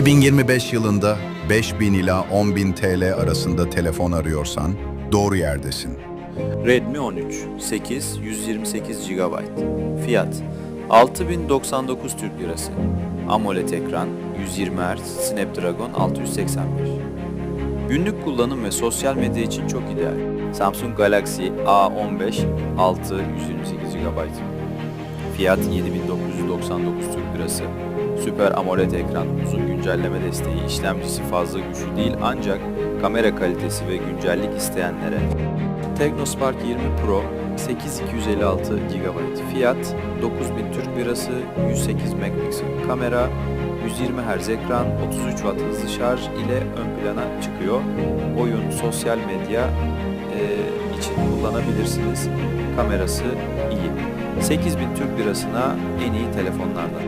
2025 yılında 5000 ila 10.000 TL arasında telefon arıyorsan doğru yerdesin. Redmi 13 8 128 GB Fiyat 6099 Türk Lirası. AMOLED ekran 120 Hz Snapdragon 685 Günlük kullanım ve sosyal medya için çok ideal. Samsung Galaxy A15 6 128 GB Fiyat 7999 Türk Lirası Süper AMOLED ekran, uzun güncelleme desteği, işlemcisi fazla güçlü değil ancak kamera kalitesi ve güncellik isteyenlere Teknospark 20 Pro 8256 GB Fiyat 9000 Türk Lirası 108 megapiksel kamera 120 Hz ekran 33 Watt hızlı şarj ile ön plana çıkıyor. Oyun, sosyal medya e, için kullanabilirsiniz. Kamerası iyi. 8000 Türk Lirasına en iyi telefonlardan.